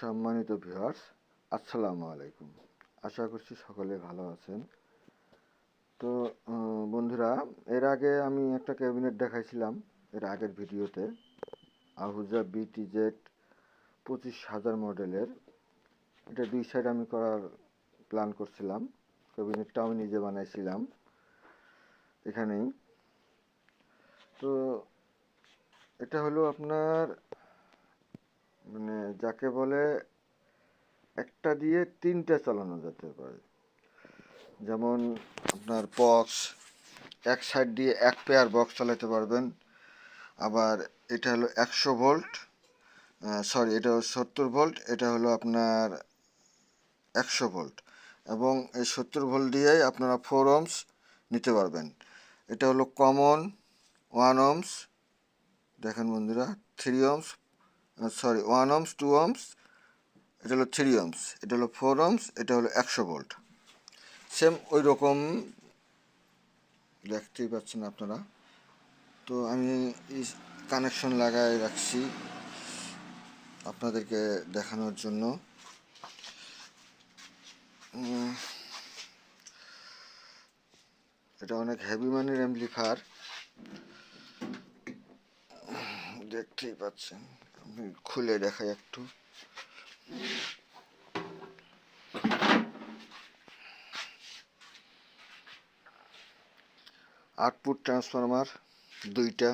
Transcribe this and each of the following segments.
সম্মানিত ভিউয়ার্স আসসালামু আলাইকুম। আশা করছি সকলে ভালো আছেন। তো বন্ধুরা, এর আগে আমি একটা ক্যাবিনেট দেখাইছিলাম, এর আগের ভিডিওতে। আহুজা বিটি জেড পঁচিশ হাজার মডেলের এটা দুই সাইড আমি করার প্ল্যান করছিলাম। ক্যাবিনেটটা আমি নিজে বানাইছিলাম। এখানেই। তো, এটা হলো আপনার মানে যাকে বলে একটা দিয়ে তিনটা চালানো যেতে পারে। যেমন আপনার বক্স এক সাইড দিয়ে এক পেয়ার বক্স চালাতে পারবেন। আবার এটা হলো একশো ভোল্ট সরি এটা হলো সত্তর ভোল্ট এটা হলো আপনার একশো ভোল্ট এবং এই সত্তর ভোল্ট দিয়েই আপনারা ফোর ওমস নিতে পারবেন। এটা হলো কমন ওয়ান ওমস দেখেন বন্ধুরা three ohms sorry one ohms two ohms এটা হলো থ্রি ওমস এটা হলো ফোর ওমস এটা হলো একশো ভোল্ট সেম ওই রকম দেখতেই পাচ্ছেন আপনারা। তো আমি কানেকশন লাগাই রাখছি আপনাদেরকে দেখানোর জন্য। এটা অনেক হেভি মানের অ্যাম্পলিফায়ার দেখতেই পাচ্ছেন। খুলে দেখাই একটু। আটপুট ট্রান্সফরমার দুইটা,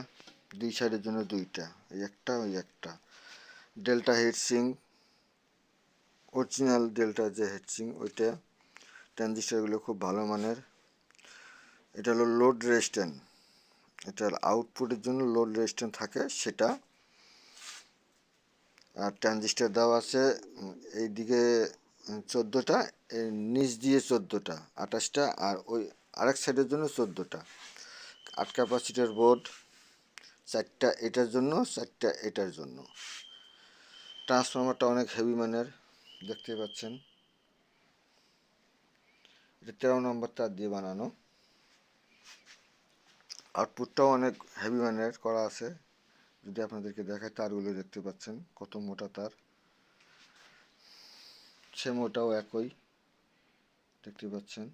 দুই সাইডের জন্য দুইটা একটা, ওই একটা। ডেল্টা হেডসিং অরিজিনাল ডেল্টা যে হেডসিং ওইটা ট্রানজিস্টারগুলো খুব ভালো মানের। এটা হলো লোড রেস্টেন্ট এটার আউটপুটের জন্য লোড রেজিস্ট্যান্স থাকে, সেটা আর ট্রানজিস্টার দেওয়া আছে এইদিকে চোদ্দোটা নিচ দিয়ে চোদ্দোটা, আঠাশটা, আর ওই আরেক সাইডের জন্য চোদ্দোটা। আট ক্যাপাসিটার বোর্ড চারটা এটার জন্য, চারটা এটার জন্য। ট্রান্সফরমারটা অনেক হেভি মানের, দেখতে পাচ্ছেন। এটা তেরো নম্বর তার দিয়ে বানানো। আউটপুটটাও অনেক হেভি মানের করা আছে। যদি আপনাদেরকে দেখায়, তারগুলো দেখতে পাচ্ছেন, কত মোটা তার। সে মোটাও একই, দেখতে পাচ্ছেন।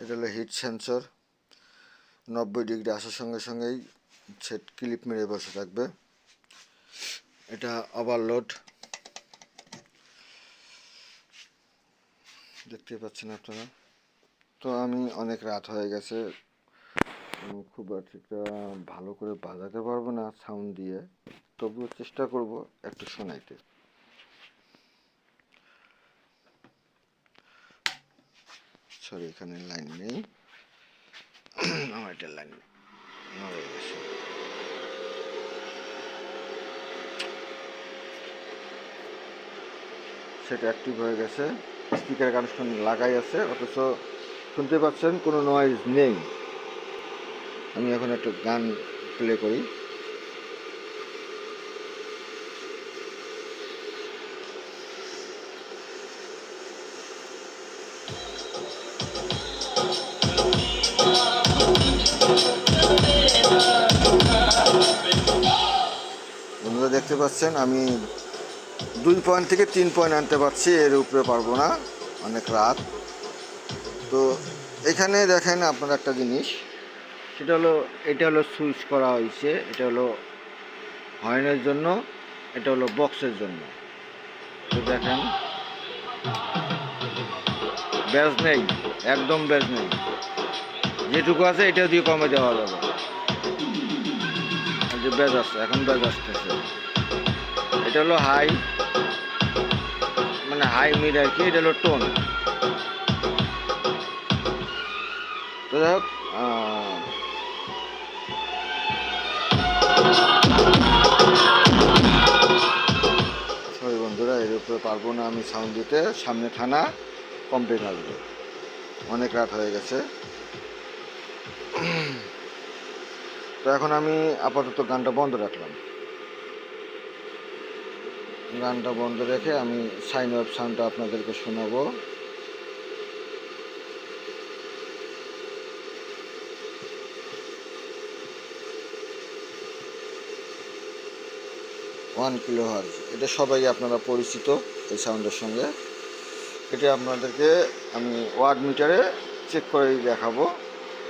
এটা হলো হিট সেন্সর, নব্বই ডিগ্রি আসার সঙ্গে সঙ্গেই সেট ক্লিপ মেরে বসে থাকবে। এটা ওভারলোড দেখতে পাচ্ছেন আপনারা। তো আমি অনেক রাত হয়ে গেছে খুব একটা ভালো করে বাজাতে পারব না সাউন্ড দিয়ে। তবুও চেষ্টা করব একটু শোনাইতে। সরি এখানে লাইন নেই। আমার এটা লাইন গেছে। সেটা অ্যাক্টিভ হয়ে গেছে। স্পিকার কানেকশন লাগাই আছে, অথচ শুনতে পাচ্ছেন কোনো নয়েজ নেই। আমি এখন একটু গান প্লে করি। বন্ধুরা দেখতে পাচ্ছেন, আমি দুই পয়েন্ট থেকে তিন পয়েন্ট আনতে পারছি, এর উপরে পারব না, অনেক রাত। তো এখানে দেখেন আপনার একটা জিনিস। সেটা হলো, এটা হলো সুইচ করা হয়েছে, এটা হলো হর্নের জন্য, এটা হলো বক্সের জন্য। দেখেন ব্যাজ নেই, একদম ব্যাজ নেই। যেটুকু আছে এটা দিয়ে কমে দেওয়া যাবে। যে ব্যাজ আসছে, এখন ব্যাজ আসতেছে। এটা হলো হাই মানে হাই, মিড আর কি, এটা হলো টোন। তো যাই হোক পারব না আমি সাউন্ড দিতে, সামনে থানা কমপ্লেন আসবে অনেক রাত হয়ে গেছে। তো এখন আমি আপাতত গানটা বন্ধ রাখলাম। গানটা বন্ধ রেখে আমি সাইন ওয়েব সাউন্ডটা আপনাদেরকে শোনাবো। ওয়ান কিলো হার্জ এটা সবাই আপনারা পরিচিত এই সাউন্ডের সঙ্গে। এটা আপনাদেরকে আমি ওয়ার্ড মিটারে চেক করে দেখাবো।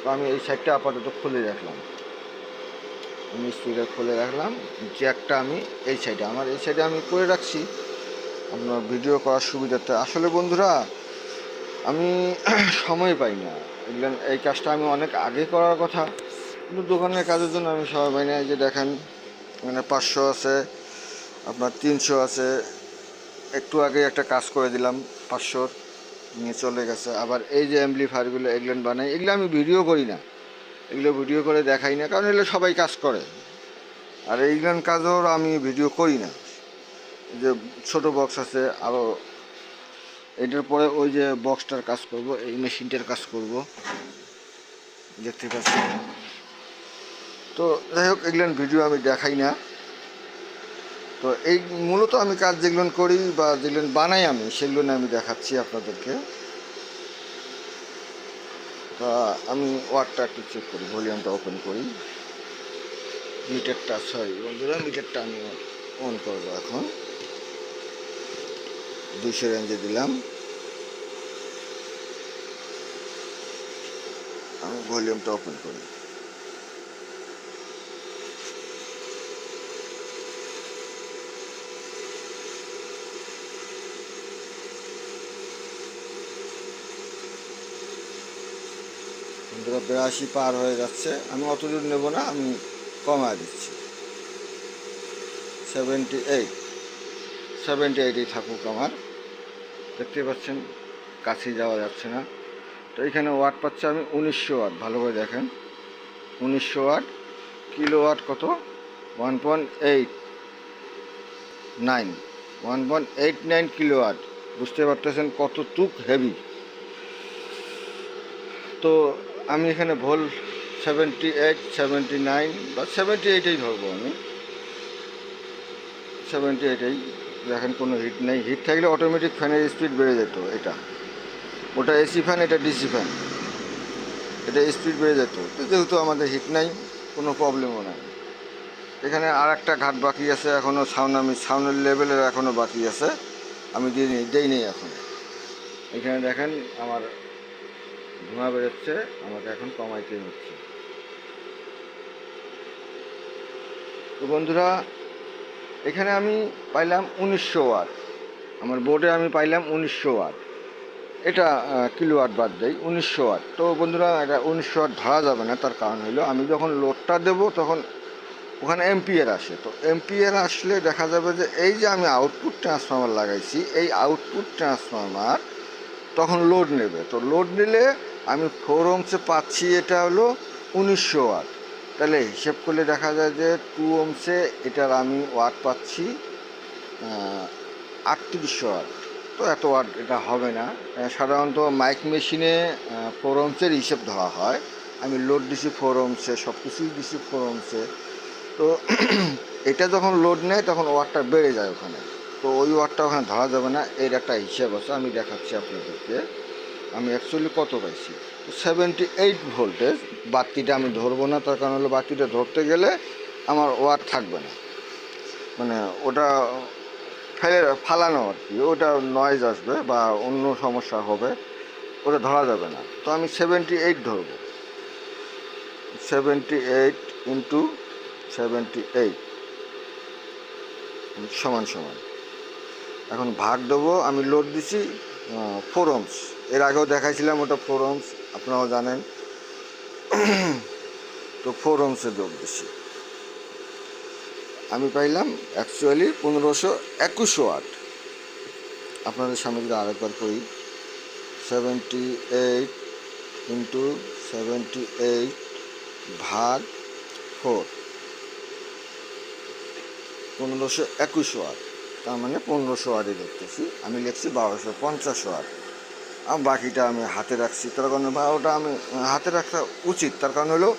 তো আমি এই সাইডটা আপাতত খুলে রাখলাম। আমি স্পিকার খুলে রাখলাম। জ্যাকটা আমি এই সাইডে, আমার এই সাইডে আমি করে রাখছি। আপনার ভিডিও করার সুবিধাতে আসলে বন্ধুরা, আমি সময় পাই না। এগুলো, এই কাজটা আমি অনেক আগে করার কথা। কিন্তু দোকানের কাজের জন্য আমি সময় পাই না। যে দেখেন মানে পাঁচশো আছে। আপনার তিনশো আছে। একটু আগে একটা কাজ করে দিলাম, পাঁচশোর, নিয়ে চলে গেছে। আবার এই যে অ্যাম্পলিফায়ারগুলো এগুলো বানাই, এগুলো আমি ভিডিও করি না। এগুলো ভিডিও করে দেখাই না, কারণ এগুলো সবাই কাজ করে। আর এইগুলো কাজও আমি ভিডিও করি না। যে ছোট বক্স আছে আরও এটার পরে ওই যে বক্সটার কাজ করব, এই মেশিনটার কাজ করব। দেখতে পাচ্ছি তো যাই হোক এগুলো ভিডিও আমি দেখাই না। তো এই মূলত আমি কাজ যেগুলো করি বা যেগুলো বানাই আমি, সেগুলো আমি দেখাচ্ছি আপনাদেরকে। তা আমি ওয়ারটা একটু চেক করি, ভলিউমটা ওপেন করি। মিটারটা সরি বন্ধুরা, মিটারটা আমি অন করব এখন। দুশো রেঞ্জে দিলাম। আমি ভলিউমটা ওপেন করি। বন্ধুরা বিরাশি পার হয়ে যাচ্ছে। আমি অত দূর নেব না, আমি কমায় দিচ্ছি। সেভেন্টি এইট সেভেন্টি এইটই থাকুক আমার। দেখতে পাচ্ছেন কাছে যাওয়া যাচ্ছে না। তো এখানে ওয়াট পাচ্ছে আমি উনিশশো ওয়াট, ভালো করে দেখেন। উনিশশো ওয়াট, কিলো ওয়াট কত? One point eight nine one point eight nine kilowatt. বুঝতে পারতেছেন কত তুক হেভি। তো আমি এখানে ভোল সেভেন্টি এইট সেভেন্টি নাইন বা সেভেন্টি এইটেই ধরবো আমি। সেভেন্টি এইটেই দেখেন কোনো হিট নেই। হিট থাকলে অটোমেটিক ফ্যানের স্পিড বেড়ে যেত এটা। ওটা এসি ফ্যান এটা ডিসি ফ্যান এটা স্পিড বেড়ে যেত। যেহেতু আমাদের হিট নাই, কোনো প্রবলেমও নাই। এখানে আর একটা ঘাট বাকি আছে এখনও সাউন্ড আমি সাউন্ডের লেভেলের এখনও বাকি আছে। আমি দিয়ে নিই দেই নেই এখন। এখানে দেখেন আমার ধোঁয়া বেরোচ্ছে, আমাকে এখন কমাইতে হচ্ছে। তো বন্ধুরা, এখানে আমি পাইলাম উনিশশো ওয়াট। আমার বোর্ডে আমি পাইলাম উনিশশো ওয়াট। এটা কিলো ওয়াট বাদ দেয় উনিশশো ওয়াট। তো বন্ধুরা, এটা উনিশশো ওয়াট ধরা যাবে না, তার কারণ হলো আমি যখন লোডটা দেব, তখন ওখানে এমপিয়ার আসে। তো এমপিয়ার আসলে দেখা যাবে যে, এই যে আমি আউটপুট ট্রান্সফর্মার লাগাইছি, এই আউটপুট ট্রান্সফর্মার তখন লোড নেবে। তো লোড নিলে আমি ফোর ওমসে পাচ্ছি, এটা হলো উনিশশো ওয়াট তাহলে হিসেব করলে দেখা যায় যে টু ওমসে এটার আমি ওয়াট পাচ্ছি আটত্রিশশো ওয়াট তো এত ওয়াট এটা হবে না। সাধারণত মাইক মেশিনে ফোর ওমসের হিসেব ধরা হয়। আমি লোড দিছি ফোর ওমসে সব কিছুই দিছি ফোর ওমসে তো এটা যখন লোড নেয়, তখন ওয়াটটা বেড়ে যায় ওখানে। তো ওই ওয়াটটা ওখানে ধরা যাবে না, এর একটা হিসাব আছে, আমি দেখাচ্ছি আপনাদেরকে। আমি অ্যাকচুয়ালি কত পাইছি? তো সেভেন্টি এইট ভোল্টেজ বাতিটা আমি ধরবো না, তার কারণ হলো বাতিটা ধরতে গেলে আমার ওয়াট থাকবে না। মানে ওটা ফেলে ফালানো আর কি, ওটা নয়েজ আসবে বা অন্য সমস্যা হবে, ওটা ধরা যাবে না। তো আমি সেভেন্টি এইট ধরবো। Seventy eight into seventy eight সমান সমান। এখন ভাগ দেবো, আমি লোড দিছি ফোর ওমস এর আগেও দেখাইছিলাম ওটা ফোর ওমস আপনারাও জানেন। তো ফোর ওমসে যোগ দিছি। আমি পাইলাম অ্যাকচুয়ালি পনেরোশো একুশ ওয়াট আপনাদের সামনে আরেকবার করি seventy eight into seventy eight ভাগ ফোর পনেরোশো একুশ ওয়াট তার মানে পনেরোশো ওয়াটই দেখতেছি। আমি লিখছি বারোশো, পঞ্চাশ ওয়াট আর বাকিটা আমি হাতে রাখছি। তার কারণে ওটা আমি হাতে রাখা উচিত। তার কারণ হলো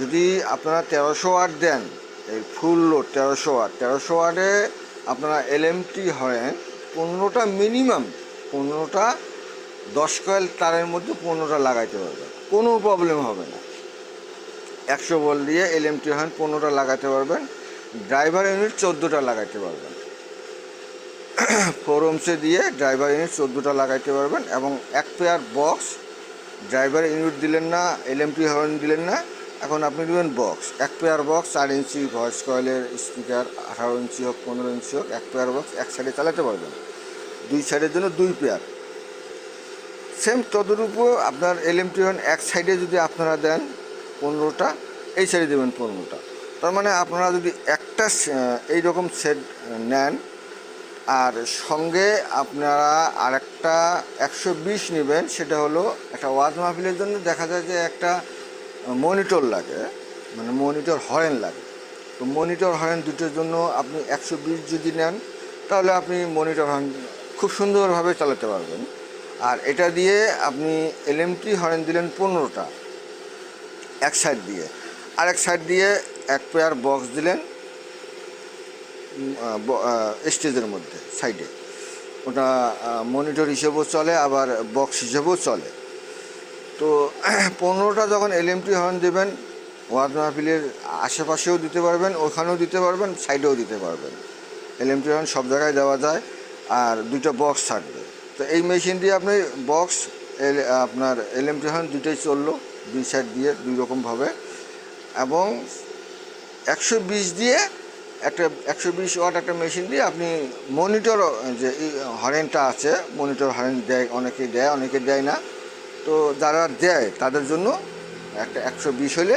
যদি আপনারা তেরোশো ওয়াট দেন, এই ফুল লোড তেরোশো ওয়াট তেরোশো ওয়াটে আপনারা এলএমটি হয় পনেরোটা মিনিমাম, পনেরোটা দশ কয়েল তারের মধ্যে পনেরোটা লাগাইতে পারবে কোনো প্রবলেম হবে না। একশো বল দিয়ে এলএমটি হয় পনেরোটা লাগাতে পারবেন। ড্রাইভার ইউনিট চোদ্দোটা লাগাইতে পারবেন। ফোর ওমসে দিয়ে ড্রাইভার ইউনিট চোদ্দোটা লাগাইতে পারবেন এবং এক পেয়ার বক্স, ড্রাইভার ইউনিট দিলেন না এলএমপি হর্ন দিলেন না, এখন আপনি দেবেন বক্স। এক পেয়ার বক্স চার ইঞ্চি ভয়েস কয়েলের স্পিকার, আঠারো ইঞ্চি হোক, পনেরো ইঞ্চি হোক, এক পেয়ার বক্স এক সাইডে চালাতে পারবেন। দুই সাইডের জন্য দুই পেয়ার। সেম তদরূপও আপনার এলএমটি হর্ন এক সাইডে যদি আপনারা দেন পনেরোটা, এই সাইডে দেবেন পনেরোটা। তার মানে আপনারা যদি একটা এই রকম সেট নেন আর সঙ্গে আপনারা আরেকটা একশো বিশ নেবেন, সেটা হলো একটা ওয়াজ মাহফিলের জন্য দেখা যায় যে একটা মনিটর লাগে মানে মনিটর হরেন লাগে। তো মনিটর হরেন দুটোর জন্য আপনি একশো বিশ যদি নেন, তাহলে আপনি মনিটর হরেন খুব সুন্দরভাবে চালাতে পারবেন। আর এটা দিয়ে আপনি এলএমটি হরেন দিলেন পনেরোটা, এক সাইড দিয়ে। আরেক সাইড দিয়ে এক পেয়ার বক্স দিলেন স্টেজের মধ্যে, সাইডে। ওটা মনিটর হিসেবেও চলে, আবার বক্স হিসেবেও চলে। তো পনেরোটা যখন এলএমটি হর্ন দেবেন ওয়াজ মাহফিলের আশেপাশেও দিতে পারবেন, ওখানেও দিতে পারবেন, সাইডেও দিতে পারবেন। এলএমটি হর্ন সব জায়গায় দেওয়া যায়, আর দুইটা বক্স থাকবে। তো এই মেশিন দিয়ে আপনি বক্স আপনার এলএমটি হর্ন দুটোই চলল, দুই সাইড দিয়ে দুই রকমভাবে, এবং একশো বিশ দিয়ে একটা একশো বিশ ওয়াট একটা মেশিন দিয়ে আপনি মনিটর, যে হরেনটা আছে, মনিটর হরেন দেয়, অনেকে দেয় অনেকে দেয় না। তো যারা দেয়, তাদের জন্য একটা একশো বিশ হলে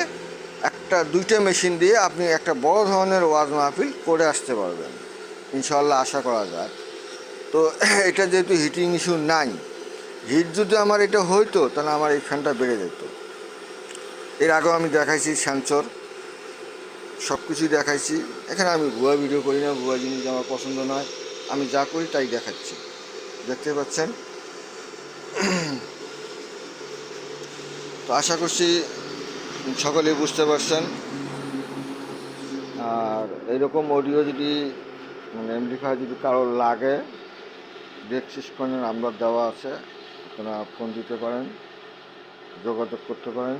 একটা, দুইটা মেশিন দিয়ে আপনি একটা বড় ধরনের ওয়াজ মাহফিল করে আসতে পারবেন। ইনশাল্লাহ আশা করা যায়। তো এটা যেহেতু হিটিং ইস্যু নাই, হিট যদি আমার এটা হইতো, তাহলে আমার এই ফ্যানটা বেড়ে যেত। এর আগেও আমি দেখাইছি স্যান্সর সব কিছুই দেখাইছি। এখানে আমি ভুয়া ভিডিও করি না, ভুয়া জিনিস আমার পছন্দ নয়। আমি যা করি তাই দেখাচ্ছি। দেখতে পাচ্ছেন? তো আশা করছি সকলে বুঝতে পারছেন। আর এরকম অডিও যদি মানে এমডিফাই যদি কারোর লাগে ডেস্ক্রিপশনের নাম্বার দেওয়া আছে, আপনারা ফোন দিতে পারেন, যোগাযোগ করতে পারেন।